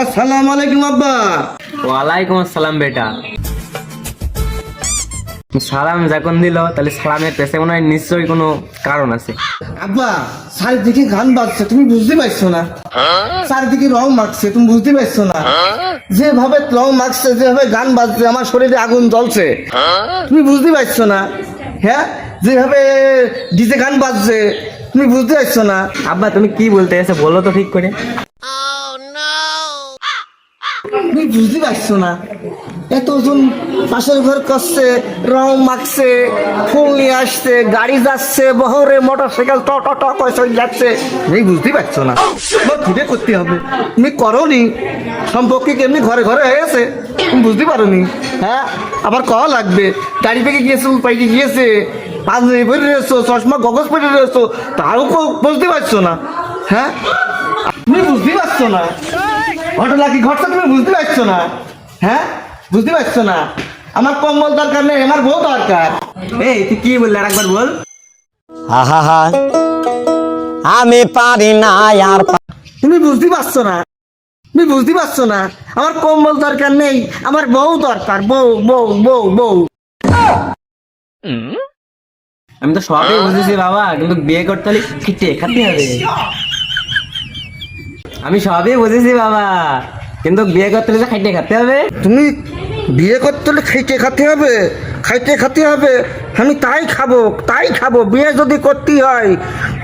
আসসালামু আলাইকুম আব্বা। ওয়ালাইকুম আসসালাম বেটা। সালাম যখন দিল তাহলে সালামের পেছে মনে হয় নিশ্চয়ই কোনো কারণ আছে। আব্বা চারিদিকে গান বাজছে তুমি বুঝতে পারছ না। চারিদিকে রং মাখছে তুমি বুঝতে পারছ না। যেভাবে রং মাখছে যেভাবে গান বাজছে আমার শরীরে আগুন জ্বলছে। তুমি বুঝতে পারছ না? হ্যাঁ? যেভাবে ডিজে গান বাজছে তুমি বুঝতে পারছ না? আব্বা তুমি কি বলতে এসে বলো তো ঠিক করে তুমি বুঝতে পারছ না। এতজন পাশের ঘর করছে, রং মাখছে, ফুল নিয়ে আসছে, গাড়ি যাচ্ছে, বহরে মোটর সাইকেল ট ট ট করে যাচ্ছে। তুমি বুঝতে পারছ না। খুঁজে করতে হবে? তুমি করনি। সম্পর্কে কেমনি ঘরে ঘরে হয়ে গেছে? তুমি বুঝতে পারোনি। হ্যাঁ আবার কওয়া লাগবে। গাড়ি থেকে গিয়েছে পাইকে গিয়েছে। পাঞ্জাবি পরে রয়েছো, চশমা গগজ পরে রয়েছো, তাও কো- বুঝতে পারছ না। হ্যাঁ তুমি বুঝতে পারছ না। ঘটনা কি ঘটছে তুমি বুঝতে পারছ না? হ্যাঁ? বুঝতে পারছ না? আমার কম্বল দরকার নেই আমার বউ দরকার। এই তুই কি বললি আর একবার বল? আহা আমি পারি না আর তুমি বুঝতে পারছ না? তুমি বুঝতে পারছ না? আমার কম্বল দরকার নেই আমার বউ দরকার। বউ বউ বউ বউ। আমি তো সবই বুঝেছি বাবা কিন্তু বিয়ে করতে হলে খেটে খাতে হবে? আমি সবই বুঝেছি বাবা। কিন্তু বিয়ে করতে হলে খাইটে খাতে হবে। তুমি বিয়ে করতে হলে খাইতে খাতে হবে খাইতে খাতে হবে। আমি তাই খাব তাই খাব। বিয়ে যদি করতে হয়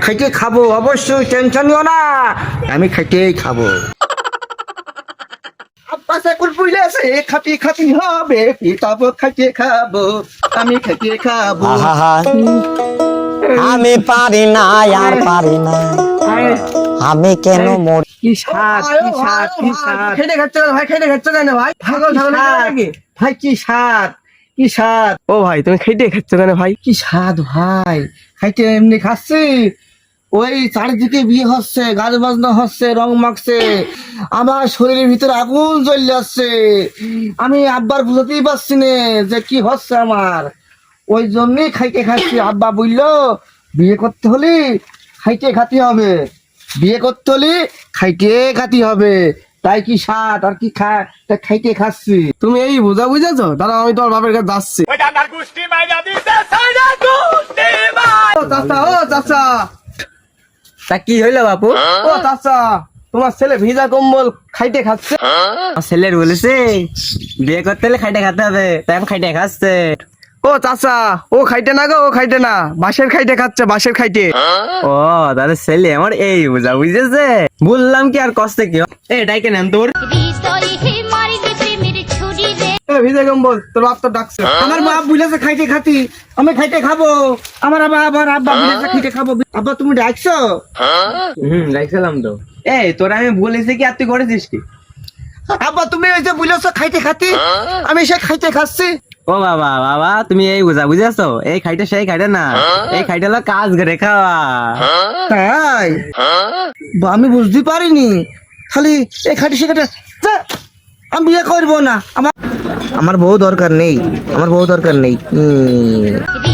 খাইতে খাব। অবশ্যই টেনশন নিও না আমি খাইতেই খাব। আব্বাস এখন বুঝলে আছে খাতি খাতি হবে পিতাব খাইতে খাব আমি খাইতে খাব। আমি পারি না আর পারি না। আমি কেন মরি? কি স্বাদ কি স্বাদ কি স্বাদ। খেটে খাচ্ছে ভাই খেটে খাচ্ছে না ভাই। পাগল ছাগল নাকি ভাই কি স্বাদ কি স্বাদ। ও ভাই তুমি খেটে খাচ্ছ কেন ভাই। কি স্বাদ ভাই। খাইতে এমনি খাচ্ছি? ওই চারিদিকে বিয়ে হচ্ছে গাছ বাজনা হচ্ছে রং মাখছে। আমার শরীরের ভিতরে আগুন জ্বলে যাচ্ছে আমি আব্বার বুঝতেই পারছি না যে কি হচ্ছে আমার। ওই জন্যই খাইতে খাচ্ছি। আব্বা বলল বিয়ে করতে হলে খাইতে খাতে হবে। বিয়ে করতে হলে খাইতে খাতে হবে। তাই কি সাত আর কি খা তা খাইতে খাচ্ছি। তুমি এই বুঝা বুঝেছ? দাঁড়া আমি তোমার বাপের কাছে যাচ্ছি। চাচা ও চাচা। তা কি হইল বাপু? ও চাচা তোমার ছেলে ভিজা কম্বল খাইতে খাচ্ছে। ছেলের বলেছে বিয়ে করতে হলে খাইটে খাতে হবে। তাই আমি খাইটে খাচ্ছে। ও চাচা ও খাইতে না গো ও খাইতে না। বাঁশের খাইতে খাচ্ছে বাঁশের খাইতে ও দাদা ছেলে আমার এই বুঝা বুঝেছে? বললাম কি আর কষ্ট কি? এটাই কেন তোর। হৃদয় হে মারিবে প্রেমের ছুরি রে ভিজা কম্বল তোর বাপ তো ডাকছে। আমার বাপ বুঝেছে খাইতে খাতি আমি খাইতে খাব। আমার আবার আবার আব্বা বুঝেছে খাইতে খাব। আব্বা তুমি ডাকছো? হুম দেখছিলাম তো। এই তোরা আমি বলেছি কি আর তুই করেছিস কি? আব্বা তুমি ওই যে বুঝেছ খাইতে খাতি আমি সে খাইতে খাচ্ছি। ও বাবা বাবা তুমি এই বুঝা বুঝেছ? এই খাইটা সেই খাইটা না। এই খাইটা হলো কাজ করে খাওয়া। তাই? বা আমি বুঝতে পারিনি। খালি এই খাটি সেখানে আমি বিয়ে করব না। আমার আমার বউ দরকার নেই। আমার বউ দরকার নেই। হুম। হৃদয়